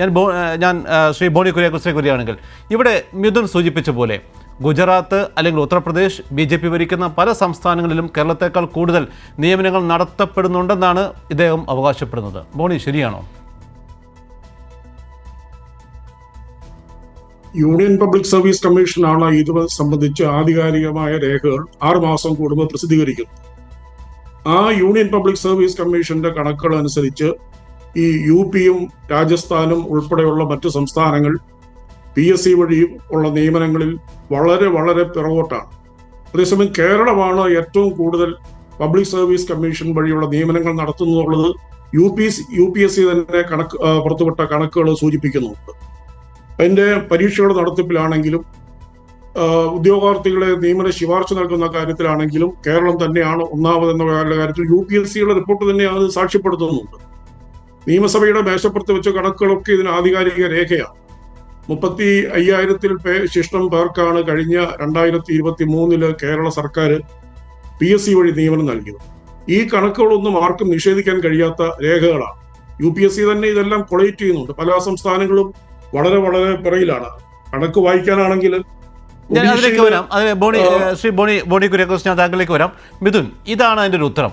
ഞാൻ ഞാൻ ശ്രീ ബോണി കുര്യാക്കുസിനെ കുറിയാണെങ്കിൽ ഇവിടെ മിഥുൻ സൂചിപ്പിച്ച പോലെ ഗുജറാത്ത് അല്ലെങ്കിൽ ഉത്തർപ്രദേശ് ബി ജെ പി ഭരിക്കുന്ന പല സംസ്ഥാനങ്ങളിലും കേരളത്തെക്കാൾ കൂടുതൽ നിയമനങ്ങൾ നടത്തപ്പെടുന്നുണ്ടെന്നാണ് ഇദ്ദേഹം അവകാശപ്പെടുന്നത്. ബോണി ശരിയാണോ? യൂണിയൻ പബ്ലിക് സർവീസ് കമ്മീഷനാണ് ഇത് സംബന്ധിച്ച് ആധികാരികമായ രേഖകൾ ആറുമാസം കൂടുമ്പോൾ പ്രസിദ്ധീകരിക്കുന്നത്. ആ യൂണിയൻ പബ്ലിക് സർവീസ് കമ്മീഷന്റെ കണക്കുകൾ അനുസരിച്ച് ഈ യു പിയും രാജസ്ഥാനും ഉൾപ്പെടെയുള്ള മറ്റു സംസ്ഥാനങ്ങൾ പി എസ് സി വഴിയും ഉള്ള നിയമനങ്ങളിൽ വളരെ വളരെ പിറകോട്ടാണ്. അതേസമയം കേരളമാണ് ഏറ്റവും കൂടുതൽ പബ്ലിക് സർവീസ് കമ്മീഷൻ വഴിയുള്ള നിയമനങ്ങൾ നടത്തുന്നുള്ളത് U P U P S C തന്നെ കണക്ക് പുറത്തുവിട്ട കണക്കുകൾ സൂചിപ്പിക്കുന്നുണ്ട്. അതിന്റെ പരീക്ഷയുടെ നടത്തിപ്പിലാണെങ്കിലും ഉദ്യോഗാർത്ഥികളെ നിയമന ശുപാർശ നൽകുന്ന കാര്യത്തിലാണെങ്കിലും കേരളം തന്നെയാണ് ഒന്നാമതെന്ന കാര്യത്തിൽ യു പി എസ് സിയുടെ റിപ്പോർട്ട് തന്നെ അത് സാക്ഷ്യപ്പെടുത്തുന്നുണ്ട്. നിയമസഭയുടെ മേശപ്പുറത്ത് വെച്ച കണക്കുകളൊക്കെ ഇതിന് ആധികാരിക രേഖയാണ്. മുപ്പത്തി അയ്യായിരത്തിൽ പേ ശിഷ്ടം പേർക്കാണ് കഴിഞ്ഞ രണ്ടായിരത്തി ഇരുപത്തി മൂന്നിൽ കേരള സർക്കാർ പി എസ് സി വഴി നിയമനം നൽകിയത്. ഈ കണക്കുകളൊന്നും ആർക്കും നിഷേധിക്കാൻ കഴിയാത്ത രേഖകളാണ്. യു പി എസ് സി തന്നെ ഇതെല്ലാം കൊളേറ്റ് ചെയ്യുന്നുണ്ട്. പല സംസ്ഥാനങ്ങളും വളരെ വളരെ പിറയിലാണ് കണക്ക് വായിക്കാനാണെങ്കിൽ ഞാൻ അതിലേക്ക് വരാം. അതിന് ബോണി ശ്രീ ബോണി ബോണി കുര്യാക്കോസ് ഞാൻ താങ്കളിലേക്ക് വരാം. മിഥുൻ ഇതാണ് അതിന്റെ ഒരു ഉത്തരം.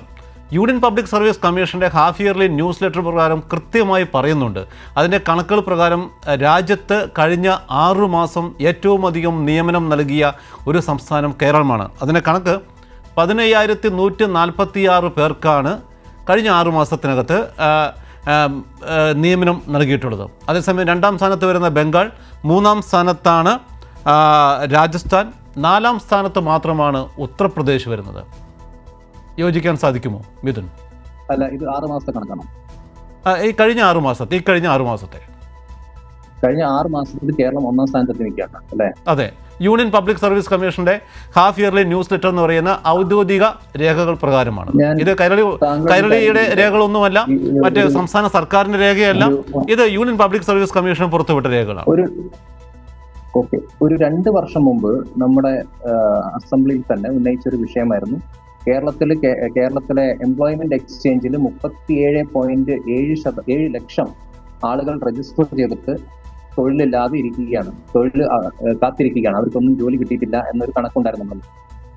യൂണിയൻ പബ്ലിക് സർവീസ് കമ്മീഷന്റെ ഹാഫ് ഇയർലി ന്യൂസ് ലെറ്റർ പ്രകാരം കൃത്യമായി പറയുന്നുണ്ട്. അതിന്റെ കണക്കുകൾ പ്രകാരം രാജ്യത്ത് കഴിഞ്ഞ ആറു മാസം ഏറ്റവും അധികം നിയമനം നൽകിയ ഒരു സംസ്ഥാനം കേരളമാണ്. അതിന്റെ കണക്ക് പതിനയ്യായിരത്തി നൂറ്റി നാൽപ്പത്തി ആറ് പേർക്കാണ് കഴിഞ്ഞ ആറു മാസത്തിനകത്ത് നിയമനം നൽകിയിട്ടുള്ളത്. അതേസമയം രണ്ടാം സ്ഥാനത്ത് വരുന്ന ബംഗാൾ മൂന്നാം സ്ഥാനത്താണ് രാജസ്ഥാൻ. നാലാം സ്ഥാനത്ത് മാത്രമാണ് ഉത്തർപ്രദേശ് വരുന്നത്. യോജിക്കാൻ സാധിക്കുമോ മിഥുൻ? അല്ല ഇത് ആറ് മാസത്തെ കണക്കാണ്? ഈ കഴിഞ്ഞ ആറു മാസത്തെ ഈ കഴിഞ്ഞ ആറു മാസത്തെ. കഴിഞ്ഞ ആറ് മാസത്തിൽ കേരളം ഒന്നാം സ്ഥാനത്തെത്തി നിൽക്കുകയാണ് അല്ലെ? അതെ. യൂണിയൻ പബ്ലിക് സർവീസ് കമ്മീഷന്റെ ഹാഫ് ഇയർലി ന്യൂസ് ലെറ്റർ എന്ന് പറയുന്ന ഔദ്യോഗിക രേഖകൾ പ്രകാരമാണ്. ഇത് കൈരളി കൈരളിയുടെ രേഖകളൊന്നുമല്ല മറ്റ് സംസ്ഥാന സർക്കാരിന്റെ രേഖയല്ല. ഇത് യൂണിയൻ പബ്ലിക് സർവീസ് കമ്മീഷൻ പുറത്തുവിട്ട രേഖകളാണ്. ഒരു ഓക്കെ. ഒരു രണ്ട് വർഷം മുമ്പ് നമ്മുടെ അസംബ്ലിയിൽ തന്നെ ഉന്നയിച്ച ഒരു വിഷയമായിരുന്നു കേരളത്തിൽ കേരളത്തിലെ എംപ്ലോയ്മെന്റ് എക്സ്ചേഞ്ചിൽ മുപ്പത്തിയേഴ് പോയിന്റ് ഏഴ് ശത ഏഴ് ലക്ഷം ആളുകൾ രജിസ്റ്റർ ചെയ്തിട്ട് തൊഴിലില്ലാതെ ഇരിക്കുകയാണ്. തൊഴിൽ കാത്തിരിക്കുകയാണ്. അവർക്കൊന്നും ജോലി കിട്ടിയിട്ടില്ല എന്നൊരു കണക്കുണ്ടായിരുന്നു നമ്മൾ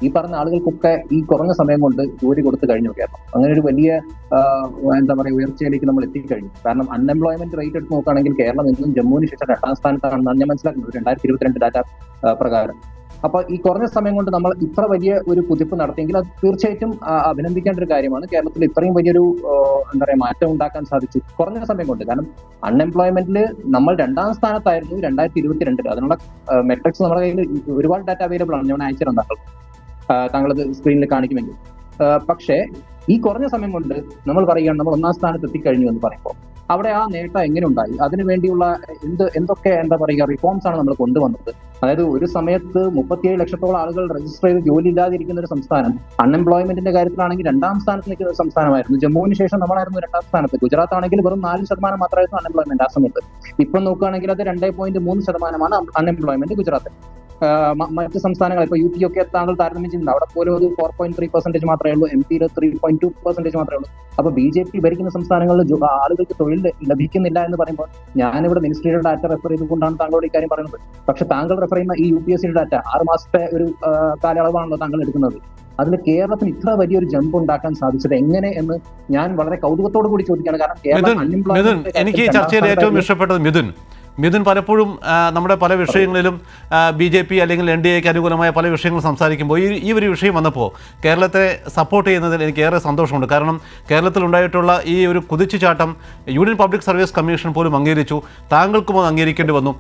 ഈ പറഞ്ഞ ആളുകൾക്കൊക്കെ ഈ കുറഞ്ഞ സമയം കൊണ്ട് ജോലി കൊടുത്തു കഴിഞ്ഞു കേരളം. അങ്ങനെ ഒരു വലിയ എന്താ പറയുക ഉയർച്ചയിലേക്ക് നമ്മൾ എത്തിക്കഴിഞ്ഞു. കാരണം അൺഎംപ്ലോയ്മെന്റ് റേറ്റ് എടുത്ത് നോക്കുകയാണെങ്കിൽ കേരളം ഇന്നും ജമ്മുവിന് ശേഷം രണ്ടാം സ്ഥാനത്താണെന്നാണ് ഞാൻ മനസ്സിലാക്കുന്നത്. രണ്ടായിരത്തി ഇരുപത്തിരണ്ട് ഡാറ്റ പ്രകാരം. അപ്പൊ ഈ കുറഞ്ഞ സമയം കൊണ്ട് നമ്മൾ ഇത്ര വലിയ ഒരു കുതിപ്പ് നടത്തിയെങ്കിൽ അത് തീർച്ചയായിട്ടും അഭിനന്ദിക്കേണ്ട ഒരു കാര്യമാണ്. കേരളത്തിൽ ഇത്രയും വലിയൊരു എന്താ പറയുക മാറ്റം ഉണ്ടാക്കാൻ സാധിച്ചു കുറഞ്ഞ സമയം കൊണ്ട്. കാരണം അൺഎംപ്ലോയ്മെന്റിൽ നമ്മൾ രണ്ടാം സ്ഥാനത്തായിരുന്നു രണ്ടായിരത്തി ഇരുപത്തിരണ്ടിൽ അതിനുള്ള മെട്രിക്സ് നമ്മുടെ കയ്യിൽ ഒരുപാട് ഡാറ്റ അവൈലബിൾ ആണ്. ഞാൻ അയച്ചു താങ്കൾ താങ്കളത് സ്ക്രീനിൽ കാണിക്കുമെങ്കിൽ. പക്ഷേ ഈ കുറഞ്ഞ സമയം കൊണ്ട് നമ്മൾ പറയുകയാണ് നമ്മൾ ഒന്നാം സ്ഥാനത്ത് എത്തിക്കഴിഞ്ഞു എന്ന് പറയുമ്പോൾ. അവിടെ ആ നേട്ടം എങ്ങനെ ഉണ്ടായി? അതിനു വേണ്ടിയുള്ള എന്ത് എന്തൊക്കെ എന്താ പറയുക റിഫോംസ് ആണ് നമ്മൾ കൊണ്ടുവന്നത്? അതായത് ഒരു സമയത്ത് മുപ്പത്തിയേഴ് ലക്ഷത്തോളം ആളുകൾ രജിസ്റ്റർ ചെയ്ത് ജോലി ഇല്ലാതിരിക്കുന്ന ഒരു സംസ്ഥാനം അൺഎംപ്ലോയ്മെന്റിന്റെ കാര്യത്തിലാണെങ്കിൽ രണ്ടാം സ്ഥാനത്ത് നിൽക്കുന്ന ഒരു സംസ്ഥാനമായിരുന്നു. ജമ്മുവിന് ശേഷം നമ്മളായിരുന്നു രണ്ടാം സ്ഥാനത്ത്. ഗുജറാത്ത് ആണെങ്കിൽ വെറും നാല് ശതമാനം മാത്രമായിരുന്നു അൺഎംപ്ലോയ്മെന്റ് ആ സമയത്ത്. ഇപ്പം നോക്കുകയാണെങ്കിൽ അത് രണ്ടേ പോയിന്റ് മൂന്ന് ശതമാനമാണ് അൺഎംപ്ലോയ്മെന്റ് ഗുജറാത്തിൽ. മറ്റ് സംസ്ഥാനങ്ങൾ ഇപ്പൊ യു പി ഒക്കെ താങ്കൾ താരതമ്യം ചെയ്യുന്നുണ്ട്. അവിടെ പോലും ഒരു ഫോർ പോയിന്റ് ത്രീ പെർസെന്റേജ് മാത്രമേ ഉള്ളൂ. എം പിയിൽ ത്രീ പോയിന്റ് ടു പെർസെന്റേജ് മാത്രമേ ഉള്ളൂ. അപ്പൊ ബി ജെ പി ഭരിക്കുന്ന സംസ്ഥാനങ്ങളിൽ ആളുകൾക്ക് തൊഴിൽ ലഭിക്കുന്നില്ല എന്ന് പറയുമ്പോൾ ഞാനിവിടെ മിനിസ്ട്രിയുടെ ഡാറ്റ റെഫർ ചെയ്തുകൊണ്ടാണ് താങ്കളോട് ഈ കാര്യം പറയുന്നത്. പക്ഷെ താങ്കൾ റെഫർ ചെയ്യുന്ന ഈ യു പി എസ് സിയുടെ ഡാറ്റ ആറ് മാസത്തെ ഒരു കാലയളവാണല്ലോ താങ്കൾ എടുക്കുന്നത്. അതിൽ കേരളത്തിന് ഇത്ര വലിയൊരു ജമ്പ് ഉണ്ടാക്കാൻ സാധിച്ചത് എങ്ങനെ എന്ന് ഞാൻ വളരെ കൗതുകത്തോടു കൂടി ചോദിക്കുകയാണ്. കാരണം കേരളം മിഥുൻ എനിക്ക് ചർച്ചയിൽ ഏറ്റവും ഇഷ്ടപ്പെട്ടത് മിഥുൻ. മിഥുൻ പലപ്പോഴും നമ്മുടെ പല വിഷയങ്ങളിലും ബി ജെ പി അല്ലെങ്കിൽ എൻ ഡി എക്ക് അനുകൂലമായ പല വിഷയങ്ങൾ സംസാരിക്കുമ്പോൾ ഈ ഈ ഒരു വിഷയം വന്നപ്പോൾ കേരളത്തെ സപ്പോർട്ട് ചെയ്യുന്നതിൽ എനിക്ക് ഏറെ സന്തോഷമുണ്ട്. കാരണം കേരളത്തിൽ ഉണ്ടായിട്ടുള്ള ഈ ഒരു കുതിച്ചുചാട്ടം യൂണിയൻ പബ്ലിക് സർവീസ് കമ്മീഷൻ പോലും അംഗീകരിച്ചു. താങ്കൾക്കും അത് അംഗീകരിക്കേണ്ടി വന്നു.